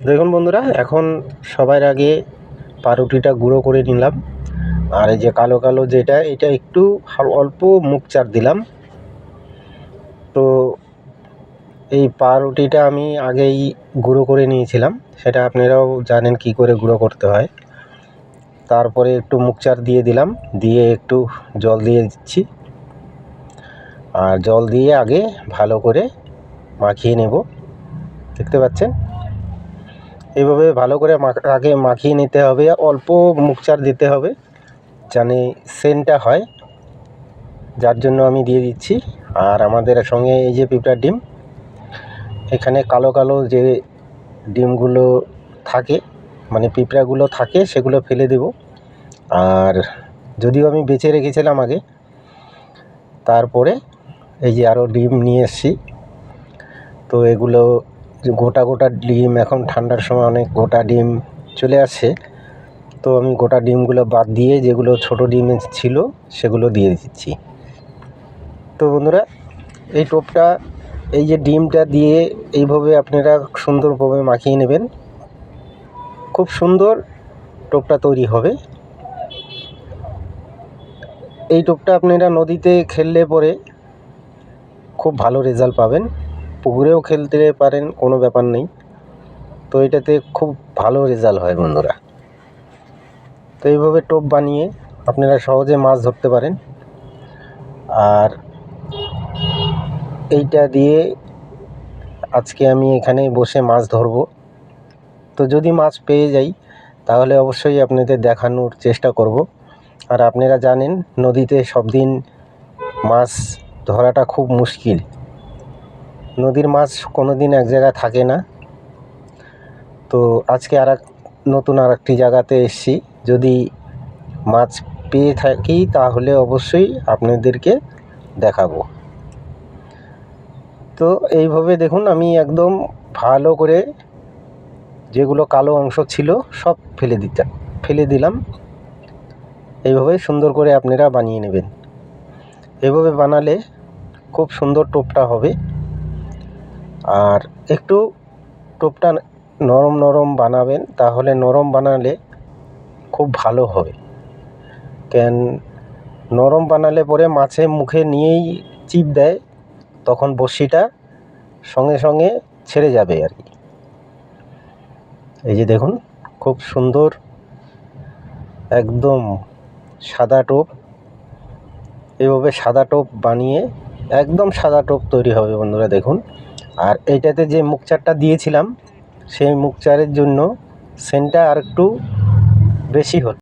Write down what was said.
দেখুন বন্ধুরা, এখন সবার আগে পাউরুটিটা গুঁড়ো করে নিলাম। আর এই যে কালো কালো যেটা, এটা একটু অল্প মুখ চার দিলাম। তো এই পাউরুটিটা আমি আগেই গুঁড়ো করে নিয়েছিলাম। সেটা আপনারাও জানেন কি করে গুঁড়ো করতে হয়। তারপরে একটু মুখ চার দিয়ে দিলাম, দিয়ে একটু জল দিয়ে দিচ্ছি। আর জল দিয়ে আগে ভালো করে মাখিয়ে নেব। দেখতে পাচ্ছেন? এইভাবে ভালো করে আগে মাখিয়ে নিতে হবে, অল্প মুখচার দিতে হবে জানি সেন্টটা হয়, যার জন্য আমি দিয়ে দিচ্ছি। আর আমাদের সঙ্গে এই যে পিঁপড়ার ডিম, এখানে কালো কালো যে ডিমগুলো থাকে মানে পিঁপড়াগুলো থাকে, সেগুলো ফেলে দেব। আর যদিও আমি বেঁচে রেখেছিলাম আগে, তারপরে এই যে আরও ডিম নিয়ে এসেছি। তো এগুলো যে গোটা গোটা ডিম, এখন ঠান্ডার সময় অনেক গোটা ডিম চলে আসে। তো আমি গোটা ডিমগুলো বাদ দিয়ে যেগুলো ছোটো ডিম ছিল, সেগুলো দিয়ে দিচ্ছি। তো বন্ধুরা, এই টোপটা, এই যে ডিমটা দিয়ে এইভাবে আপনারা সুন্দরভাবে মাখিয়ে নেবেন। খুব সুন্দর টোপটা তৈরি হবে। এই টোপটা আপনারা নদীতে খেললে পরে খুব ভালো রেজাল্ট পাবেন। পুকুরেও খেলতে পারেন, কোনো ব্যাপার নেই। তো এটাতে খুব ভালো রেজাল্ট হয় বন্ধুরা। তো এইভাবে টোপ বানিয়ে আপনারা সহজে মাছ ধরতে পারেন। আর এইটা দিয়ে আজকে আমি এখানে বসে মাছ ধরবো। তো যদি মাছ পেয়ে যাই, তাহলে অবশ্যই আপনাদের দেখানোর চেষ্টা করব। আর আপনারা জানেন, নদীতে সব দিন মাছ ধরাটা খুব মুশকিল। নদীর মাছ কোনো দিন এক জায়গায় থাকে না। তো আজকে আর নতুন আর একটি জায়গাতে এসেছি। যদি মাছ পেয়ে থাকি তাহলে অবশ্যই আপনাদেরকে দেখাবো। তো এইভাবে দেখুন, আমি একদম ভালো করে যেগুলো কালো অংশ ছিল সব ফেলে দিতে, ফেলে দিলাম। এইভাবে সুন্দর করে আপনারা বানিয়ে নেবেন। এভাবে বানালে খুব সুন্দর টোপটা হবে। আর একটু টোপটা নরম নরম বানাবেন, তাহলে নরম বানালে খুব ভালো হবে কেন, নরম বানালে পরে মাছে মুখে নিয়েই চিপ দেয়, তখন বড়শিটা সঙ্গে সঙ্গে ছেড়ে যাবে আর কি। এই যে দেখুন, খুব সুন্দর একদম সাদা টোপ। এভাবে সাদা টোপ বানিয়ে একদম সাদা টোপ তৈরি হবে বন্ধুরা, দেখুন। আর এইটাতে যে মুখচারটা দিয়েছিলাম সেই মুখচারের জন্য সেন্টটা আর একটু বেশি হল।